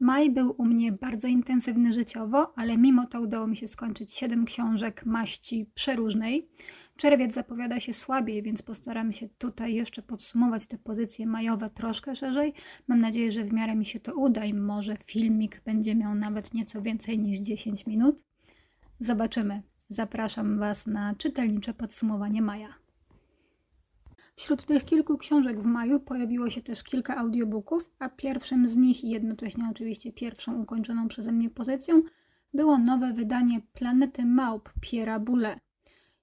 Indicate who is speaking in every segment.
Speaker 1: Maj był u mnie bardzo intensywny życiowo, ale mimo to udało mi się skończyć 7 książek maści przeróżnej. Czerwiec zapowiada się słabiej, więc postaram się tutaj jeszcze podsumować te pozycje majowe troszkę szerzej. Mam nadzieję, że w miarę mi się to uda i może filmik będzie miał nawet nieco więcej niż 10 minut. Zobaczymy. Zapraszam Was na czytelnicze podsumowanie maja. Wśród tych kilku książek w maju pojawiło się też kilka audiobooków, a pierwszym z nich i jednocześnie oczywiście pierwszą ukończoną przeze mnie pozycją było nowe wydanie Planety Małp Piera Boulet.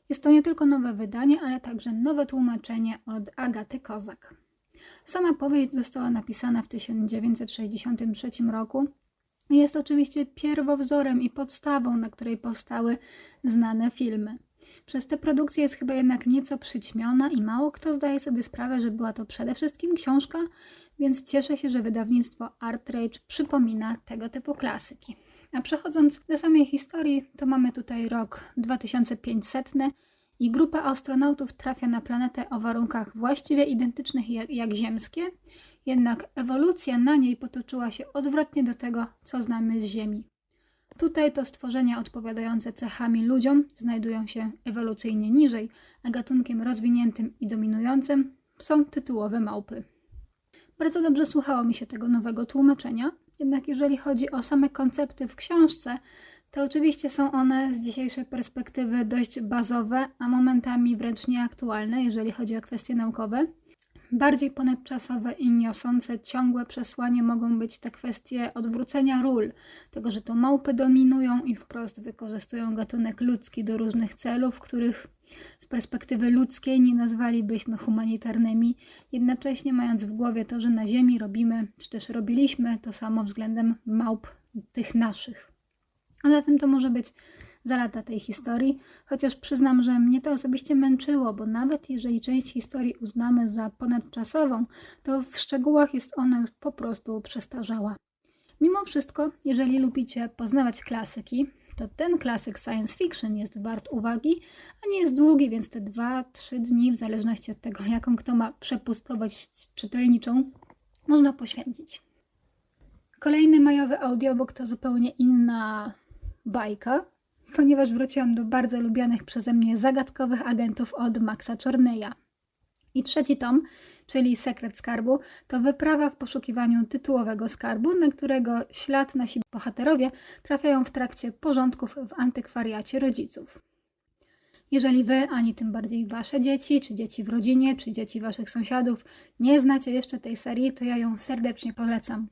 Speaker 1: Jest to nie tylko nowe wydanie, ale także nowe tłumaczenie od Agaty Kozak. Sama powieść została napisana w 1963 roku jest oczywiście pierwowzorem i podstawą, na której powstały znane filmy. Przez tę produkcję jest chyba jednak nieco przyćmiona i mało kto zdaje sobie sprawę, że była to przede wszystkim książka, więc cieszę się, że wydawnictwo Artrage przypomina tego typu klasyki. A przechodząc do samej historii, to mamy tutaj rok 2500 i grupa astronautów trafia na planetę o warunkach właściwie identycznych jak, jak ziemskie, jednak ewolucja na niej potoczyła się odwrotnie do tego, co znamy z Ziemi. Tutaj to stworzenia odpowiadające cechami ludziom znajdują się ewolucyjnie niżej, a gatunkiem rozwiniętym i dominującym są tytułowe małpy. Bardzo dobrze słuchało mi się tego nowego tłumaczenia, jednak jeżeli chodzi o same koncepty w książce, to oczywiście są one z dzisiejszej perspektywy dość bazowe, a momentami wręcz nieaktualne, jeżeli chodzi o kwestie naukowe. Bardziej ponadczasowe i niosące ciągłe przesłanie mogą być te kwestie odwrócenia ról, tego, że to małpy dominują i wprost wykorzystują gatunek ludzki do różnych celów, których z perspektywy ludzkiej nie nazwalibyśmy humanitarnymi, jednocześnie mając w głowie to, że na Ziemi robimy, czy też robiliśmy to samo względem małp tych naszych. A na tym to może być zalata tej historii, chociaż przyznam, że mnie to osobiście męczyło, bo nawet jeżeli część historii uznamy za ponadczasową, to w szczegółach jest ona już po prostu przestarzała. Mimo wszystko, jeżeli lubicie poznawać klasyki, to ten klasyk science fiction jest wart uwagi, a nie jest długi, więc te 2-3 dni, w zależności od tego, jaką kto ma przepustowość czytelniczą, można poświęcić. Kolejny majowy audiobook to zupełnie inna bajka, ponieważ wróciłam do bardzo lubianych przeze mnie zagadkowych agentów od Maxa Czorneya. I trzeci tom, czyli Sekret Skarbu, to wyprawa w poszukiwaniu tytułowego skarbu, na którego ślad nasi bohaterowie trafiają w trakcie porządków w antykwariacie rodziców. Jeżeli wy, ani tym bardziej wasze dzieci, czy dzieci w rodzinie, czy dzieci waszych sąsiadów nie znacie jeszcze tej serii, to ja ją serdecznie polecam.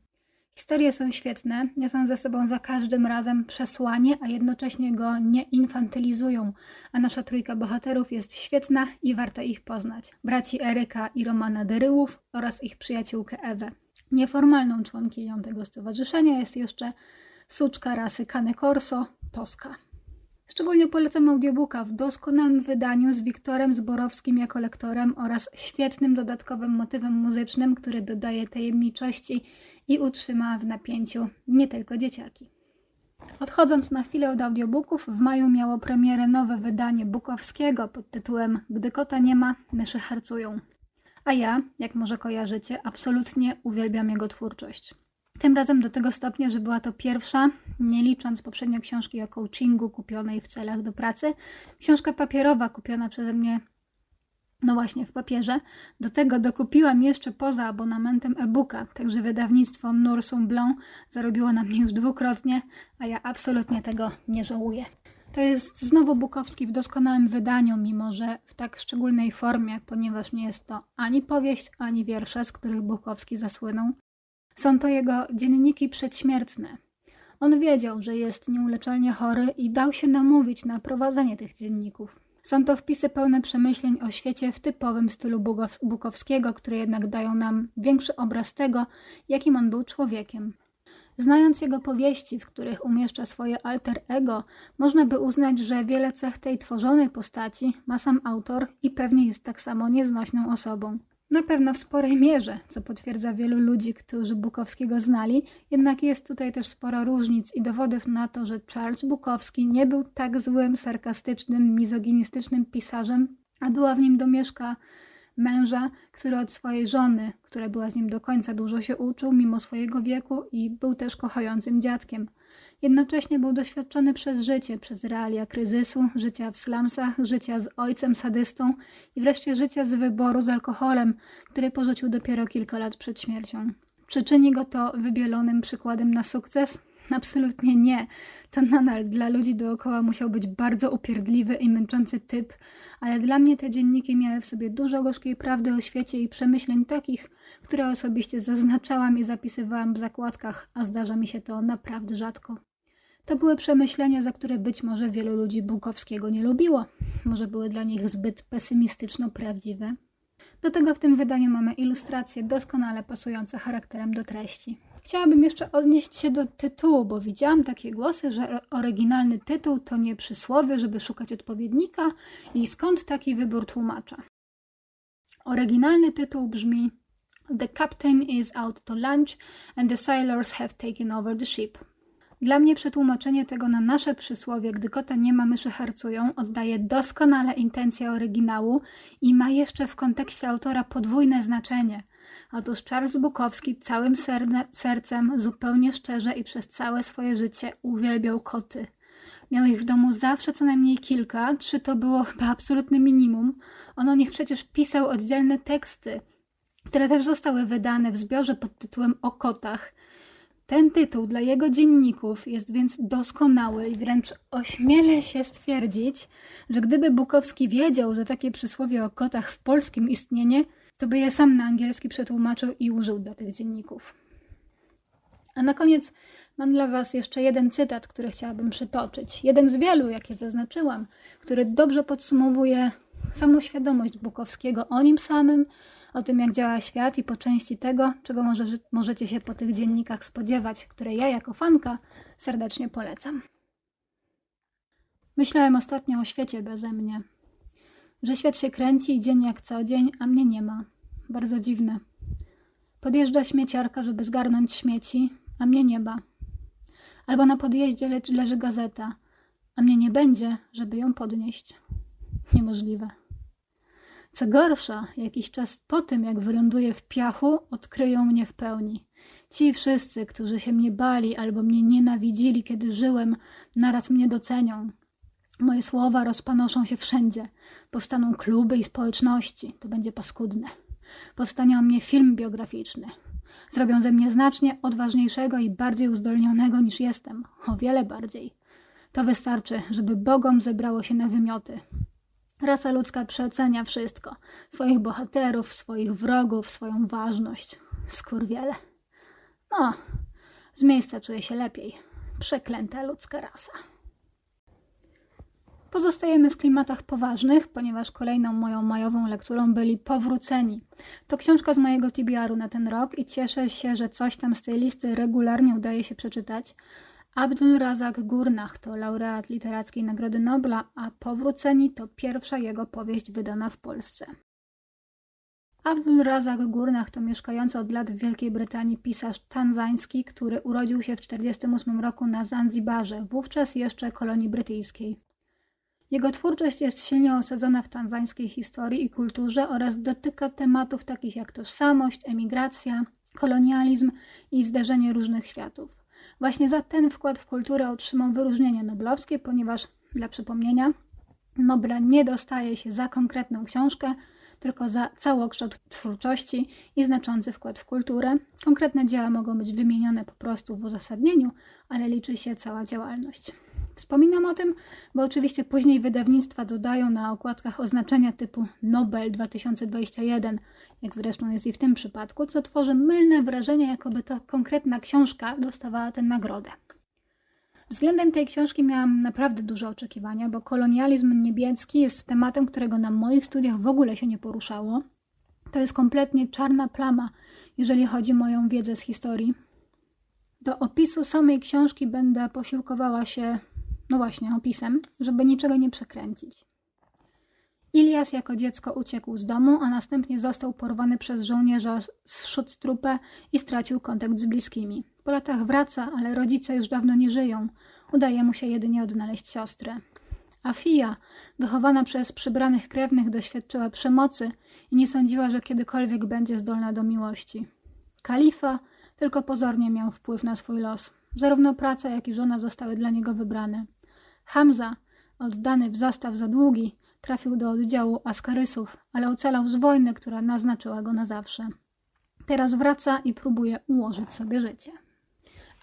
Speaker 1: Historie są świetne, niosą ze sobą za każdym razem przesłanie, a jednocześnie go nie infantylizują, a nasza trójka bohaterów jest świetna i warto ich poznać. Braci Eryka i Romana Deryłów oraz ich przyjaciółkę Ewę. Nieformalną członkinią tego stowarzyszenia jest jeszcze suczka rasy Cane Corso, Toska. Szczególnie polecam audiobooka w doskonałym wydaniu z Wiktorem Zborowskim jako lektorem oraz świetnym dodatkowym motywem muzycznym, który dodaje tajemniczości i utrzyma w napięciu nie tylko dzieciaki. Odchodząc na chwilę od audiobooków, w maju miało premierę nowe wydanie Bukowskiego pod tytułem Gdy kota nie ma, myszy harcują. A ja, jak może kojarzycie, absolutnie uwielbiam jego twórczość. Tym razem do tego stopnia, że była to pierwsza, nie licząc poprzednio książki o coachingu kupionej w celach do pracy, książka papierowa kupiona przeze mnie no właśnie, w papierze. Do tego dokupiłam jeszcze poza abonamentem e-booka, także wydawnictwo Nourson Blanc zarobiło na mnie już dwukrotnie, a ja absolutnie tego nie żałuję. To jest znowu Bukowski w doskonałym wydaniu, mimo że w tak szczególnej formie, ponieważ nie jest to ani powieść, ani wiersze, z których Bukowski zasłynął. Są to jego dzienniki przedśmiertne. On wiedział, że jest nieuleczalnie chory i dał się namówić na prowadzenie tych dzienników. Są to wpisy pełne przemyśleń o świecie w typowym stylu Bukowskiego, które jednak dają nam większy obraz tego, jakim on był człowiekiem. Znając jego powieści, w których umieszcza swoje alter ego, można by uznać, że wiele cech tej tworzonej postaci ma sam autor i pewnie jest tak samo nieznośną osobą. Na pewno w sporej mierze, co potwierdza wielu ludzi, którzy Bukowskiego znali, jednak jest tutaj też sporo różnic i dowodów na to, że Charles Bukowski nie był tak złym, sarkastycznym, mizoginistycznym pisarzem, a była w nim domieszka Męża, który od swojej żony, która była z nim do końca dużo się uczył, mimo swojego wieku i był też kochającym dziadkiem. Jednocześnie był doświadczony przez życie, przez realia kryzysu, życia w slumsach, życia z ojcem sadystą i wreszcie życia z wyboru z alkoholem, który porzucił dopiero kilka lat przed śmiercią. Czy czyni go to wybielonym przykładem na sukces? Absolutnie nie. To nadal dla ludzi dookoła musiał być bardzo upierdliwy i męczący typ, ale dla mnie te dzienniki miały w sobie dużo gorzkiej prawdy o świecie i przemyśleń takich, które osobiście zaznaczałam i zapisywałam w zakładkach, a zdarza mi się to naprawdę rzadko. To były przemyślenia, za które być może wielu ludzi Bukowskiego nie lubiło. Może były dla nich zbyt pesymistyczno prawdziwe. Do tego w tym wydaniu mamy ilustracje doskonale pasujące charakterem do treści. Chciałabym jeszcze odnieść się do tytułu, bo widziałam takie głosy, że oryginalny tytuł to nie przysłowie, żeby szukać odpowiednika i skąd taki wybór tłumacza. Oryginalny tytuł brzmi The captain is out to lunch and the sailors have taken over the ship. Dla mnie przetłumaczenie tego na nasze przysłowie, gdy kota nie ma, myszy harcują, oddaje doskonale intencję oryginału i ma jeszcze w kontekście autora podwójne znaczenie. Otóż Charles Bukowski całym serne, sercem, zupełnie szczerze i przez całe swoje życie uwielbiał koty. Miał ich w domu zawsze co najmniej kilka, trzy to było chyba absolutne minimum. On o nich przecież pisał oddzielne teksty, które też zostały wydane w zbiorze pod tytułem O kotach. Ten tytuł dla jego dzienników jest więc doskonały i wręcz ośmielę się stwierdzić, że gdyby Bukowski wiedział, że takie przysłowie o kotach w polskim istnienie, to by je sam na angielski przetłumaczył i użył dla tych dzienników. A na koniec mam dla Was jeszcze jeden cytat, który chciałabym przytoczyć. Jeden z wielu, jakie zaznaczyłam, który dobrze podsumowuje samoświadomość Bukowskiego o nim samym, o tym, jak działa świat i po części tego, czego może, możecie się po tych dziennikach spodziewać, które ja jako fanka serdecznie polecam. Myślałem ostatnio o świecie beze mnie. Że świat się kręci dzień jak co dzień, a mnie nie ma. Bardzo dziwne. Podjeżdża śmieciarka, żeby zgarnąć śmieci, a mnie nie ma. Albo na podjeździe le leży gazeta, a mnie nie będzie, żeby ją podnieść. Niemożliwe. Co gorsza, jakiś czas po tym, jak wyląduję w piachu, odkryją mnie w pełni. Ci wszyscy, którzy się mnie bali albo mnie nienawidzili, kiedy żyłem, naraz mnie docenią. Moje słowa rozpanoszą się wszędzie. Powstaną kluby i społeczności. To będzie paskudne. Powstanie o mnie film biograficzny. Zrobią ze mnie znacznie odważniejszego i bardziej uzdolnionego niż jestem. O wiele bardziej. To wystarczy, żeby Bogom zebrało się na wymioty. Rasa ludzka przecenia wszystko. Swoich bohaterów, swoich wrogów, swoją ważność. Skurwiele. No, z miejsca czuję się lepiej. Przeklęta ludzka rasa. Pozostajemy w klimatach poważnych, ponieważ kolejną moją majową lekturą byli Powróceni. To książka z mojego TBR-u na ten rok i cieszę się, że coś tam z tej listy regularnie udaje się przeczytać. Abdul Razak Gurnach to laureat Literackiej Nagrody Nobla, a Powróceni to pierwsza jego powieść wydana w Polsce. Abdul Razak Gurnach to mieszkający od lat w Wielkiej Brytanii pisarz tanzański, który urodził się w 1948 roku na Zanzibarze, wówczas jeszcze kolonii brytyjskiej. Jego twórczość jest silnie osadzona w tanzańskiej historii i kulturze oraz dotyka tematów takich jak tożsamość, emigracja, kolonializm i zderzenie różnych światów. Właśnie za ten wkład w kulturę otrzymał wyróżnienie noblowskie, ponieważ, dla przypomnienia, Nobla nie dostaje się za konkretną książkę, tylko za całokształt twórczości i znaczący wkład w kulturę. Konkretne dzieła mogą być wymienione po prostu w uzasadnieniu, ale liczy się cała działalność. Wspominam o tym, bo oczywiście później wydawnictwa dodają na okładkach oznaczenia typu Nobel 2021, jak zresztą jest i w tym przypadku, co tworzy mylne wrażenie, jakoby to konkretna książka dostawała tę nagrodę. Względem tej książki miałam naprawdę duże oczekiwania, bo kolonializm niemiecki jest tematem, którego na moich studiach w ogóle się nie poruszało. To jest kompletnie czarna plama, jeżeli chodzi o moją wiedzę z historii. Do opisu samej książki będę posiłkowała się no właśnie, opisem, żeby niczego nie przekręcić. Ilias jako dziecko uciekł z domu, a następnie został porwany przez żołnierza z Schutztruppe i stracił kontakt z bliskimi. Po latach wraca, ale rodzice już dawno nie żyją. Udaje mu się jedynie odnaleźć siostrę. A Fia, wychowana przez przybranych krewnych, doświadczyła przemocy i nie sądziła, że kiedykolwiek będzie zdolna do miłości. Kalifa tylko pozornie miał wpływ na swój los. Zarówno praca, jak i żona zostały dla niego wybrane. Hamza, oddany w zastaw za długi, trafił do oddziału Askarysów, ale ocalał z wojny, która naznaczyła go na zawsze. Teraz wraca i próbuje ułożyć sobie życie.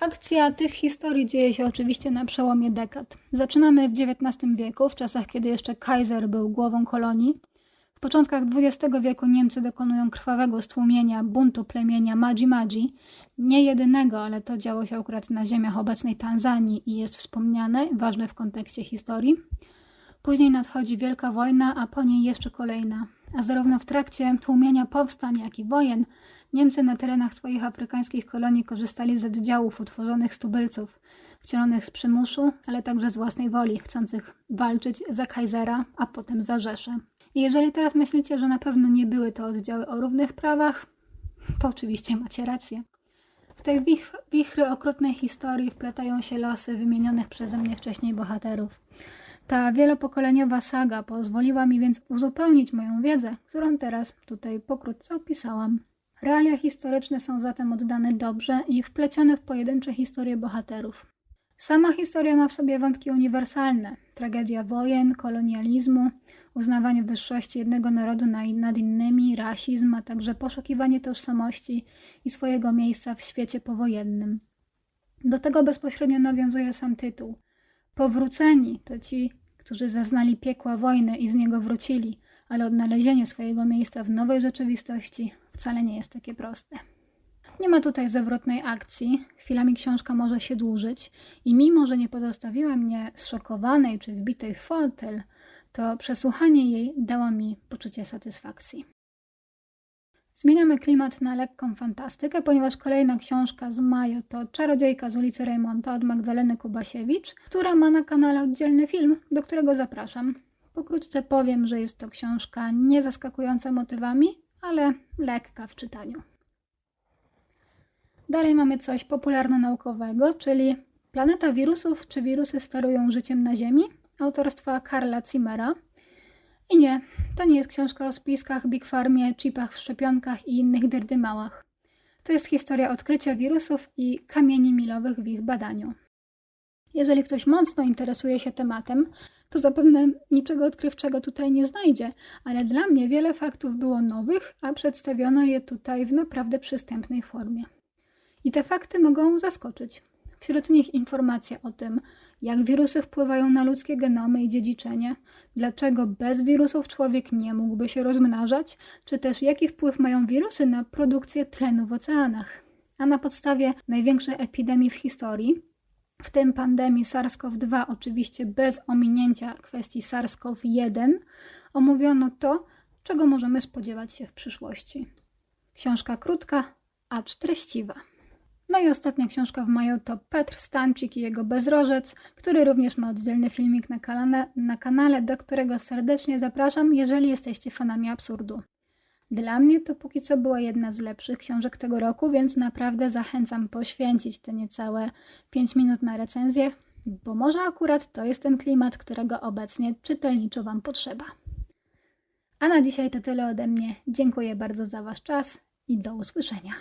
Speaker 1: Akcja tych historii dzieje się oczywiście na przełomie dekad. Zaczynamy w XIX wieku, w czasach kiedy jeszcze Kaiser był głową kolonii. W początkach XX wieku Niemcy dokonują krwawego stłumienia buntu plemienia Madzi Madzi. Nie jedynego, ale to działo się akurat na ziemiach obecnej Tanzanii i jest wspomniane, ważne w kontekście historii. Później nadchodzi Wielka Wojna, a po niej jeszcze kolejna. A zarówno w trakcie tłumienia powstań, jak i wojen, Niemcy na terenach swoich afrykańskich kolonii korzystali z oddziałów utworzonych z tubylców, wcielonych z przymusu, ale także z własnej woli, chcących walczyć za Kaisera, a potem za Rzeszę. Jeżeli teraz myślicie, że na pewno nie były to oddziały o równych prawach, to oczywiście macie rację. W tej wich wichry okrutnej historii wpletają się losy wymienionych przeze mnie wcześniej bohaterów. Ta wielopokoleniowa saga pozwoliła mi więc uzupełnić moją wiedzę, którą teraz tutaj pokrótce opisałam. Realia historyczne są zatem oddane dobrze i wplecione w pojedyncze historie bohaterów. Sama historia ma w sobie wątki uniwersalne: tragedia wojen, kolonializmu, uznawanie wyższości jednego narodu nad innymi, rasizm, a także poszukiwanie tożsamości i swojego miejsca w świecie powojennym. Do tego bezpośrednio nawiązuje sam tytuł. Powróceni to ci, którzy zaznali piekła wojny i z niego wrócili, ale odnalezienie swojego miejsca w nowej rzeczywistości wcale nie jest takie proste. Nie ma tutaj zawrotnej akcji, chwilami książka może się dłużyć i mimo, że nie pozostawiła mnie zszokowanej czy wbitej w to przesłuchanie jej dało mi poczucie satysfakcji. Zmieniamy klimat na lekką fantastykę, ponieważ kolejna książka z Maja to Czarodziejka z ulicy Rejmonta od Magdaleny Kubasiewicz, która ma na kanale oddzielny film, do którego zapraszam. Pokrótce powiem, że jest to książka nie zaskakująca motywami, ale lekka w czytaniu. Dalej mamy coś popularno-naukowego, czyli Planeta wirusów czy wirusy sterują życiem na Ziemi autorstwa Karla Zimmera. I nie, to nie jest książka o spiskach, Big Farmie, chipach w szczepionkach i innych derdymałach. To jest historia odkrycia wirusów i kamieni milowych w ich badaniu. Jeżeli ktoś mocno interesuje się tematem, to zapewne niczego odkrywczego tutaj nie znajdzie, ale dla mnie wiele faktów było nowych, a przedstawiono je tutaj w naprawdę przystępnej formie. I te fakty mogą zaskoczyć. Wśród nich informacje o tym, jak wirusy wpływają na ludzkie genomy i dziedziczenie, dlaczego bez wirusów człowiek nie mógłby się rozmnażać, czy też jaki wpływ mają wirusy na produkcję tlenu w oceanach. A na podstawie największej epidemii w historii, w tym pandemii SARS-CoV-2, oczywiście bez ominięcia kwestii SARS-CoV-1, omówiono to, czego możemy spodziewać się w przyszłości. Książka krótka, acz treściwa. No i ostatnia książka w maju to Petr Stancik i jego Bezrożec, który również ma oddzielny filmik na kanale, na kanale, do którego serdecznie zapraszam, jeżeli jesteście fanami absurdu. Dla mnie to póki co była jedna z lepszych książek tego roku, więc naprawdę zachęcam poświęcić te niecałe 5 minut na recenzję, bo może akurat to jest ten klimat, którego obecnie czytelniczo Wam potrzeba. A na dzisiaj to tyle ode mnie. Dziękuję bardzo za Wasz czas i do usłyszenia.